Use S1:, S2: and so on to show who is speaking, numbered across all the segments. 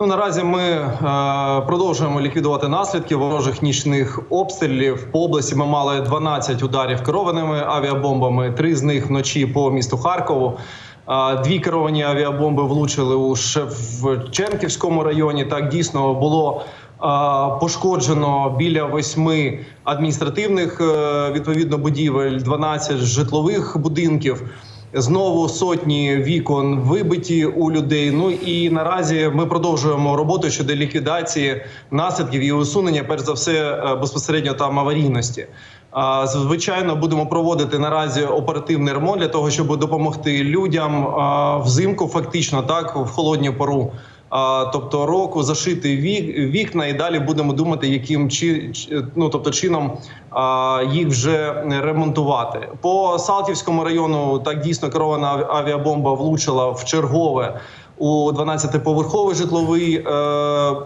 S1: Ну, наразі ми е, продовжуємо ліквідувати наслідки ворожих нічних обстрілів. По області ми мали 12 ударів керованими авіабомбами. Три з них вночі по місту Харкову. Е, Дві керовані авіабомби влучили у Шевченківському районі. Так дійсно було е, пошкоджено біля восьми адміністративних е, відповідно будівель, 12 житлових будинків. Знову сотні вікон вибиті у людей. Ну і наразі ми продовжуємо роботу щодо ліквідації наслідків і усунення, перш за все, е, безпосередньо там аварійності. Звичайно, будемо проводити наразі оперативний ремонт для того, щоб допомогти людям взимку, фактично так в холодню пору. Тобто року зашити вік- вікна, і далі будемо думати, яким чи ну тобто чином їх вже ремонтувати. По Салтівському району так дійсно керована авіабомба влучила в чергове у 12-поверховий житловий. Е,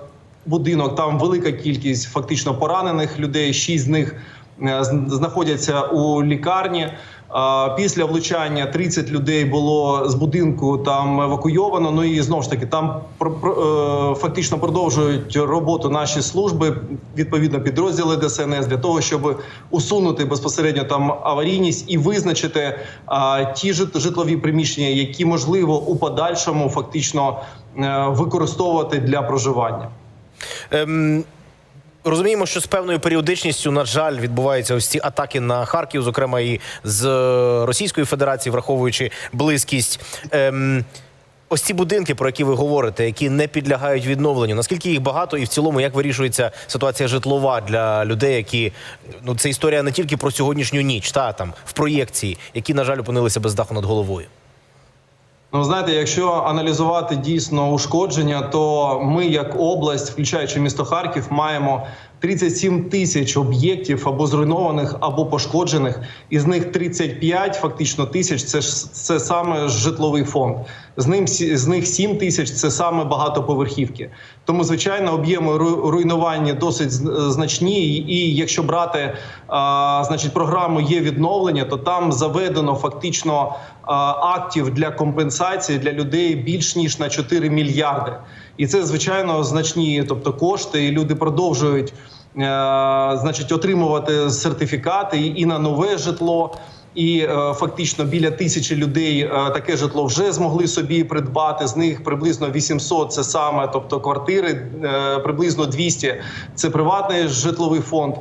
S1: Будинок там велика кількість фактично поранених людей. Шість з них е, знаходяться у лікарні. Після влучання 30 людей було з будинку там евакуйовано. Ну і знову ж таки там е, фактично продовжують роботу наші служби, відповідно підрозділи ДСНС для того, щоб усунути безпосередньо там аварійність і визначити а, ті жит- житлові приміщення, які можливо у подальшому фактично е, використовувати для проживання.
S2: Ем, розуміємо, що з певною періодичністю, на жаль, відбуваються ось ці атаки на Харків, зокрема і з е, Російської Федерації, враховуючи близькість. Ем, ось ці будинки, про які ви говорите, які не підлягають відновленню. Наскільки їх багато, і в цілому як вирішується ситуація житлова для людей, які ну це історія не тільки про сьогоднішню ніч, та там в проєкції, які на жаль опинилися без даху над головою.
S1: Ну, знаєте, якщо аналізувати дійсно ушкодження, то ми, як область, включаючи місто Харків, маємо 37 тисяч об'єктів або зруйнованих, або пошкоджених. Із них 35 фактично тисяч це ж це саме житловий фонд. З ним з них 7 тисяч це саме багатоповерхівки. Тому, звичайно, об'єми руйнування досить значні. І якщо брати а, значить програму є відновлення, то там заведено фактично а, актів для компенсації для людей більш ніж на 4 мільярди. І це звичайно значні, тобто кошти, і люди продовжують. Е, Значить, отримувати сертифікати і на нове житло, і е, фактично біля тисячі людей е, таке житло вже змогли собі придбати. З них приблизно 800 – це саме, тобто квартири, приблизно 200 – це приватний житловий фонд.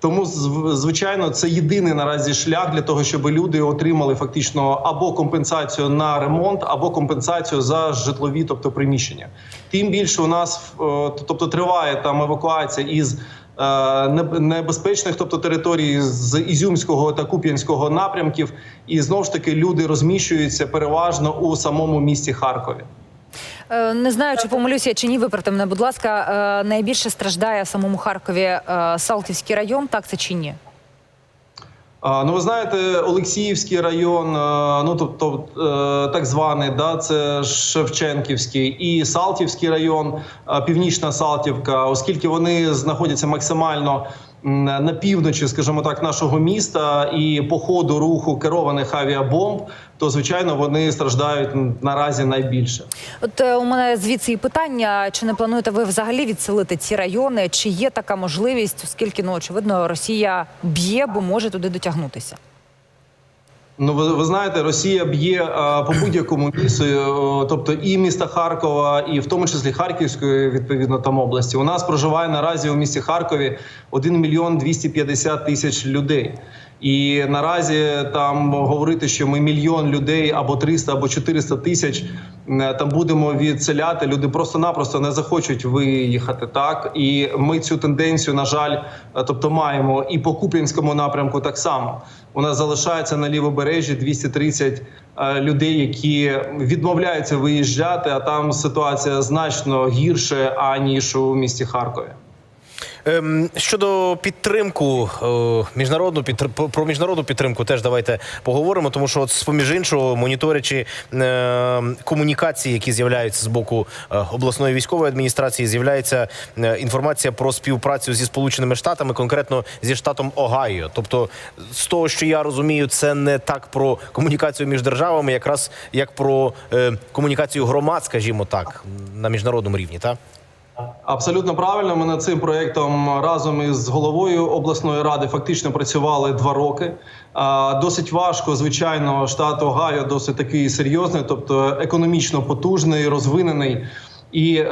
S1: Тому звичайно, це єдиний наразі шлях для того, щоб люди отримали фактично або компенсацію на ремонт, або компенсацію за житлові, тобто приміщення. Тим більше у нас тобто триває там евакуація із небезпечних, тобто територій з Ізюмського та Куп'янського напрямків, і знову ж таки люди розміщуються переважно у самому місті Харкові.
S3: Е, Не знаю, чи помилюся чи ні. Виправте мене, будь ласка. Е, Найбільше страждає в самому Харкові е, Салтівський район. Так це чи ні?
S1: Ну, ви знаєте, Олексіївський район, ну тобто е, так званий, да, це Шевченківський і Салтівський район, Північна Салтівка, оскільки вони знаходяться максимально на півночі, скажімо так, нашого міста, і по ходу руху керованих авіабомб, то звичайно вони страждають наразі найбільше.
S3: От е, у мене звідси і питання: чи не плануєте ви взагалі відселити ці райони? Чи є така можливість, оскільки ну очевидно Росія б'є, бо може туди дотягнутися?
S1: Ну, ви, ви знаєте, Росія б'є а, по будь-якому місту, е, тобто і міста Харкова, і в тому числі Харківської, відповідно там області. У нас проживає наразі у місті Харкові 1 мільйон 250 тисяч людей. І наразі там говорити, що ми мільйон людей або 300, або 400 тисяч е, там будемо відселяти. Люди просто-напросто не захочуть виїхати. Так і ми цю тенденцію, на жаль, е, тобто маємо і по Куп'янському напрямку так само. У нас залишається на лівобережжі 230 е, людей, які відмовляються виїжджати. А там ситуація значно гірше аніж у місті Харкові.
S2: Ем, щодо підтримку е, міжнародну про- міжнародну підтримку, теж давайте поговоримо, тому що, от, з поміж іншого, моніторячи е, комунікації, які з'являються з боку е, обласної військової адміністрації, з'являється е, інформація про співпрацю зі сполученими штатами, конкретно зі штатом Огайо. Тобто, з того, що я розумію, це не так про комунікацію між державами, якраз як про комунікацію громад, скажімо так, на міжнародному рівні, так?
S1: Абсолютно правильно. Ми над цим проєктом разом із головою обласної ради фактично працювали два роки. Досить важко, звичайно, штат Огайо досить такий серйозний, тобто економічно потужний, розвинений. І е,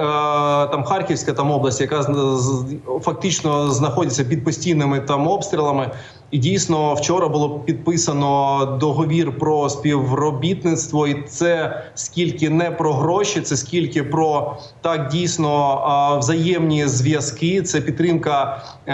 S1: там Харківська там область, яка з- фактично знаходиться під постійними там обстрілами. І дійсно вчора було підписано договір про співробітництво, і це скільки не про гроші, це скільки про так дійсно взаємні зв'язки. Це підтримка е,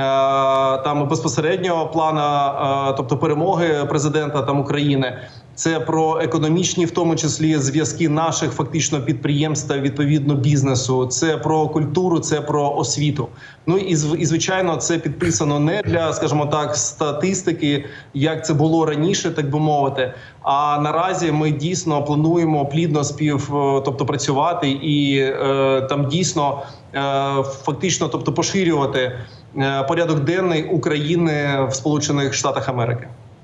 S1: там безпосереднього плана, е, тобто перемоги президента там України. Це про економічні, в тому числі зв'язки наших фактично підприємств та відповідно бізнесу. Це про культуру, це про освіту. Ну і і звичайно, це підписано не для, скажімо так, статистики, як це було раніше, так би мовити. А наразі ми дійсно плануємо плідно спів, е, тобто працювати і е, там дійсно е, фактично, тобто поширювати е, порядок денний України в Сполучених Штатах Америки.